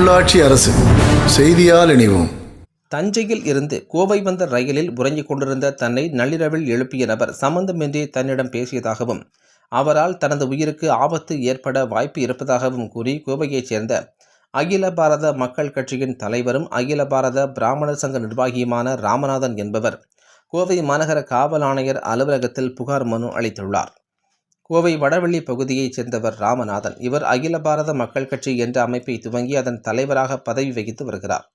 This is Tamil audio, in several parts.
உள்ளாட்சி அரசு செய்தியால் இணைவோம். தஞ்சையில் இருந்து கோவை வந்த ரயிலில் உறங்கிக் கொண்டிருந்த தன்னை நள்ளிரவில் எழுப்பிய நபர் சம்பந்தமின்றி தன்னிடம் பேசியதாகவும் அவரால் தனது உயிருக்கு ஆபத்து ஏற்பட வாய்ப்பு இருப்பதாகவும் கூறி கோவையைச் சேர்ந்த அகில பாரத மக்கள் கட்சியின் தலைவரும் அகில பாரத பிராமணர் சங்க நிர்வாகியுமான ராமநாதன் என்பவர் கோவை மாநகர காவல் ஆணையர் அலுவலகத்தில் புகார் மனு அளித்துள்ளார். கோவை வடவள்ளி பகுதியைச் சேர்ந்தவர் ராமநாதன். இவர் அகில பாரத மக்கள் கட்சி என்ற அமைப்பை துவங்கி அதன் தலைவராக பதவி வகித்து வருகிறார்.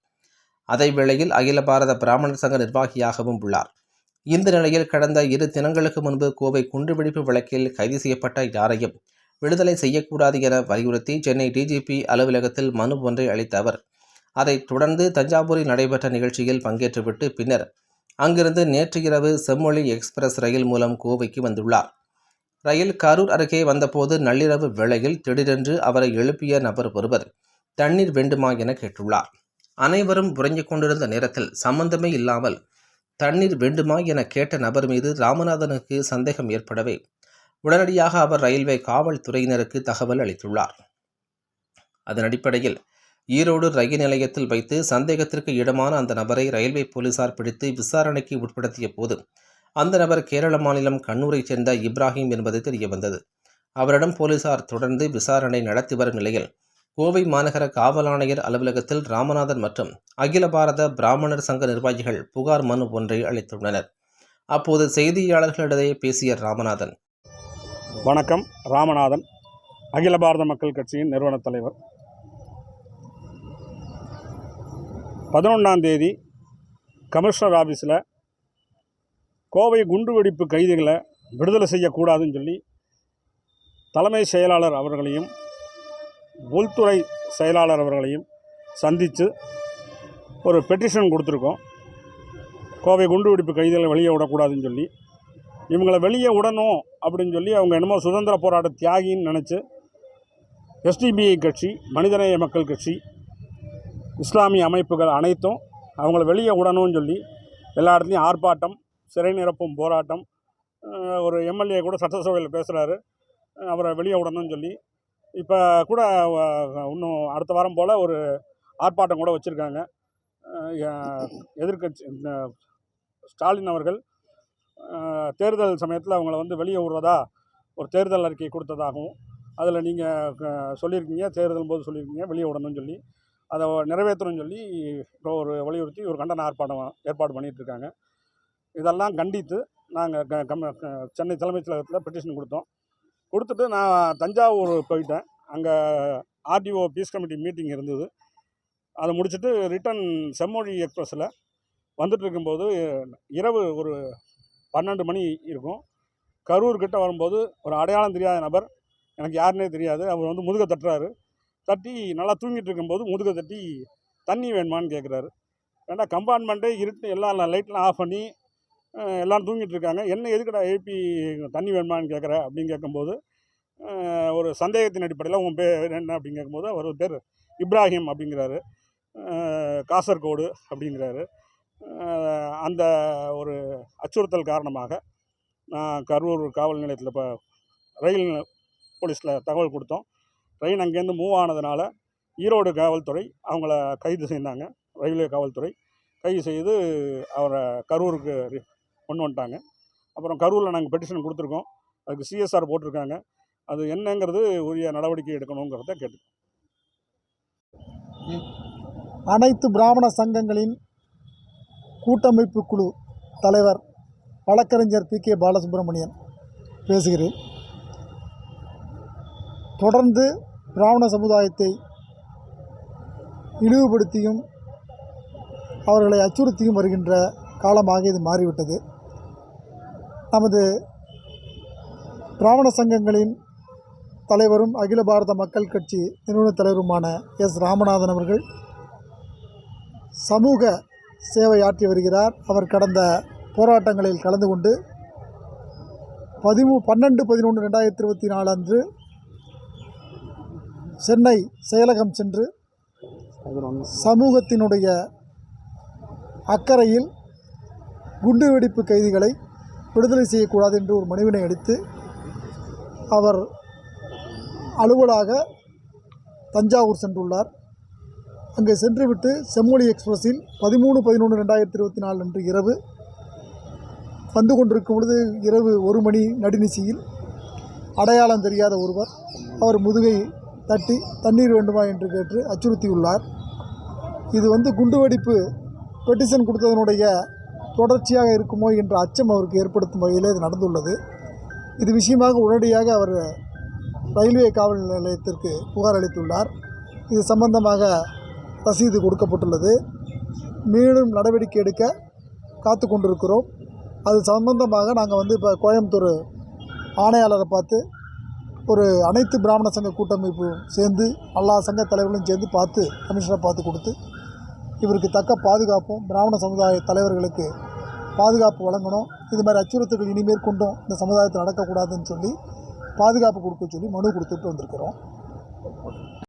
அதே வேளையில் அகில பாரத பிராமணர் சங்க நிர்வாகியாகவும் உள்ளார். இந்த நிலையில் கடந்த இரு தினங்களுக்கு முன்பு கோவை குண்டுவெடிப்பு வழக்கில் கைது செய்யப்பட்ட யாரையும் விடுதலை செய்யக்கூடாது என வலியுறுத்தி சென்னை டிஜிபி அலுவலகத்தில் மனு ஒன்றை அளித்த அவர் அதைத் தொடர்ந்து தஞ்சாவூரில் நடைபெற்ற நிகழ்ச்சியில் பங்கேற்றுவிட்டு பின்னர் அங்கிருந்து நேற்று இரவு செம்மொழி எக்ஸ்பிரஸ் ரயில் மூலம் கோவைக்கு வந்துள்ளார். ரயில் கரூர் அருகே வந்தபோது நள்ளிரவு வேளையில் திடீரென்று அவரை எழுப்பிய நபர் ஒருவர் தண்ணீர் வேண்டுமா என கேட்டுள்ளார். அனைவரும் உறங்கிக் கொண்டிருந்த நேரத்தில் சம்பந்தமே இல்லாமல் தண்ணீர் வேண்டுமா என கேட்ட நபர் மீது ராமநாதனுக்கு சந்தேகம் ஏற்படவே உடனடியாக அவர் ரயில்வே காவல்துறையினருக்கு தகவல் அளித்துள்ளார். அதன் அடிப்படையில் ஈரோடு ரயில் நிலையத்தில் வைத்து சந்தேகத்திற்கு இடமான அந்த நபரை ரயில்வே போலீசார் பிடித்து விசாரணைக்கு உட்படுத்திய போது அந்த நபர் கேரள மாநிலம் கண்ணூரைச் சேர்ந்த இப்ராஹிம் என்பது தெரியவந்தது. அவரிடம் போலீசார் தொடர்ந்து விசாரணை நடத்தி வரும் நிலையில் கோவை மாநகர காவல் ஆணையர் அலுவலகத்தில் ராமநாதன் மற்றும் அகில பாரத பிராமணர் சங்க நிர்வாகிகள் புகார் மனு ஒன்றை அளித்துள்ளனர். அப்போது செய்தியாளர்களிடையே பேசிய ராமநாதன் வணக்கம். ராமநாதன் அகில பாரத மக்கள் கட்சியின் நிறுவனத் தலைவர். பதினொன்றாம் தேதி கமிஷனர் ஆஃபீஸில் கோவை குண்டுவெடிப்பு கைதிகளை விடுதலை செய்யக்கூடாதுன்னு சொல்லி தலைமை செயலாளர் அவர்களையும் உள்துறை செயலாளர் அவர்களையும் சந்தித்து ஒரு பெட்டிஷன் கொடுத்துருக்கோம். கோவை குண்டுவெடிப்பு கைதிகளை வெளியே விடக்கூடாதுன்னு சொல்லி. இவங்களை வெளியே விடணும் அப்படின்னு சொல்லி அவங்க என்னமோ சுதந்திர போராட்ட தியாகின்னு நினச்சி எஸ்டிபிஐ கட்சி மனிதநேய மக்கள் கட்சி இஸ்லாமிய அமைப்புகள் அனைத்தும் அவங்கள வெளியே விடணும்னு சொல்லி எல்லா இடத்துலையும் ஆர்ப்பாட்டம் சிறை நிரப்பும் போராட்டம் ஒரு எம்எல்ஏ கூட சட்டசபையில் பேசுகிறாரு அவரை வெளியே விடணும்னு சொல்லி. இப்போ கூட இன்னும் அடுத்த வாரம் போல் ஒரு ஆர்ப்பாட்டம் கூட வச்சுருக்காங்க. எதிர்கட்சி ஸ்டாலின் அவர்கள் தேர்தல் சமயத்தில் அவங்கள வந்து வெளியே விடுறதா ஒரு தேர்தல் அறிக்கை கொடுத்ததாகவும் அதில் நீங்கள் சொல்லியிருக்கீங்க தேர்தல் போது சொல்லியிருக்கீங்க வெளியே விடணும்னு சொல்லி. அதை நிறைவேற்றணும்னு சொல்லி இப்போ ஒரு வலியுறுத்தி ஒரு கண்டன ஆர்ப்பாட்டம் ஏற்பாடு பண்ணிகிட்ருக்காங்க இதெல்லாம் கண்டித்து நாங்கள் க கம் க- சென்னை தலைமைச் செயலகத்தில் பெட்டிஷன் கொடுத்தோம். கொடுத்துட்டு நான் தஞ்சாவூர் போயிட்டேன். அங்கே ஆர்டிஓ பீஸ் கமிட்டி மீட்டிங் இருந்தது. அதை முடிச்சுட்டு ரிட்டன் செம்மொழி எக்ஸ்பிரஸில் வந்துட்டு இருக்கும்போது இரவு ஒரு பன்னெண்டு மணி இருக்கும். கரூர் கிட்ட வரும்போது ஒரு அடையாளம் தெரியாத நபர் எனக்கு யாருன்னே தெரியாது. அவர் வந்து முதுக தட்டுறாரு. தட்டி நல்லா தூங்கிட்டு இருக்கும்போது முதுக தட்டி தண்ணி வேணுமான்னு கேட்குறாரு ஏன்னா கம்பார்ட்மெண்ட்டே இருட்டு எல்லா லைட்லாம் ஆஃப் பண்ணி எல்லாம் தூங்கிட்டு இருக்காங்க என்ன எதுக்கடா ஏபி தண்ணி வேணுமான்னு கேட்குற? அப்படின்னு கேட்கும்போது ஒரு சந்தேகத்தின் அடிப்படையில் உன் பேர் என்ன? அப்படின்னு கேட்கும்போது அவர் பேர் இப்ராஹிம் அப்படிங்கிறாரு. காசர்கோடு அப்படிங்கிறாரு. அந்த ஒரு அச்சுறுத்தல் காரணமாக நான் கரூர் காவல் நிலையத்தில் இப்போ ரயில் போலீஸில் தகவல் கொடுத்தோம். ட்ரெயின் அங்கேருந்து மூவ் ஆனதுனால ஈரோடு காவல்துறை அவங்கள கைது செய்தாங்க. ரயில்வே காவல்துறை கைது செய்து அவரை கரூருக்கு கொண்டு வந்துட்டாங்க. அப்புறம் கரூரில் நாங்கள் பெட்டிஷன் கொடுத்துருக்கோம். அதுக்கு சிஎஸ்ஆர் போட்டிருக்காங்க. அது என்னங்கிறது உரிய நடவடிக்கை எடுக்கணுங்கிறத கேட்டு அனைத்து பிராமண சங்கங்களின் கூட்டமைப்பு குழு தலைவர் வழக்கறிஞர் பி கே பாலசுப்ரமணியன் பேசுகிறேன். தொடர்ந்து பிராமண சமுதாயத்தை இழிவுபடுத்தியும் அவர்களை அச்சுறுத்தியும் வருகின்ற காலமாக இது மாறிவிட்டது. நமது பிராமண சங்கங்களின் தலைவரும் அகில பாரத மக்கள் கட்சி நிறுவனத் தலைவருமான எஸ். ராமநாதன் அவர்கள் சமூக சேவை ஆற்றி வருகிறார். அவர் கடந்த போராட்டங்களில் கலந்து கொண்டு பதிமூ பன்னெண்டு பதினொன்று ரெண்டாயிரத்தி இருபத்தி நாலு அன்று சென்னை செயலகம் சென்று சமூகத்தினுடைய அக்கறையில் குண்டுவெடிப்பு கைதிகளை விடுதலை செய்யக்கூடாது என்று ஒரு மனுவினை அடித்து அவர் அலுவலாக தஞ்சாவூர் சென்றுள்ளார். அங்கே சென்றுவிட்டு செம்மொழி எக்ஸ்பிரஸில் பதிமூணு பதினொன்று ரெண்டாயிரத்தி இருபத்தி நாலு அன்று இரவு வந்து கொண்டிருக்கும் பொழுது இரவு ஒரு மணி நடுநிசியில் அடையாளம் தெரியாத ஒருவர் அவர் முதுகை தட்டி தண்ணீர் வேண்டுமா? என்று கேட்டு அச்சுறுத்தியுள்ளார். இது வந்து குண்டுவெடிப்பு பெட்டிஷன் கொடுத்ததனுடைய தொடர்ச்சியாக இருக்குமோ என்ற அச்சம் அவருக்கு ஏற்படுத்தும் வகையில் இது நடந்துள்ளது. இது விஷயமாக உடனடியாக அவர் ரயில்வே காவல் நிலையத்திற்கு புகார் அளித்துள்ளார். இது சம்பந்தமாக ரசீது கொடுக்கப்பட்டுள்ளது. மீண்டும் நடவடிக்கை எடுக்க காத்து கொண்டிருக்கிறோம். அது சம்பந்தமாக நாங்கள் வந்து இப்போ கோயம்புத்தூர் ஆணையாளரை பார்த்து ஒரு அனைத்து பிராமண சங்க கூட்டமைப்பும் சேர்ந்து எல்லா சங்க தலைவர்களும் சேர்ந்து பார்த்து கமிஷனரை பார்த்து கொடுத்து இவருக்கு தக்க பாதுகாப்பும் பிராமண சமுதாய தலைவர்களுக்கு பாதுகாப்பு வழங்கணும். இது மாதிரி அச்சுறுத்தல்கள் இனிமேல் கொண்டும் இந்த சமுதாயத்தில் நடக்கக்கூடாதுன்னு சொல்லி பாதுகாப்பு கொடுக்க சொல்லி மனு கொடுத்துட்டு வந்திருக்கிறோம்.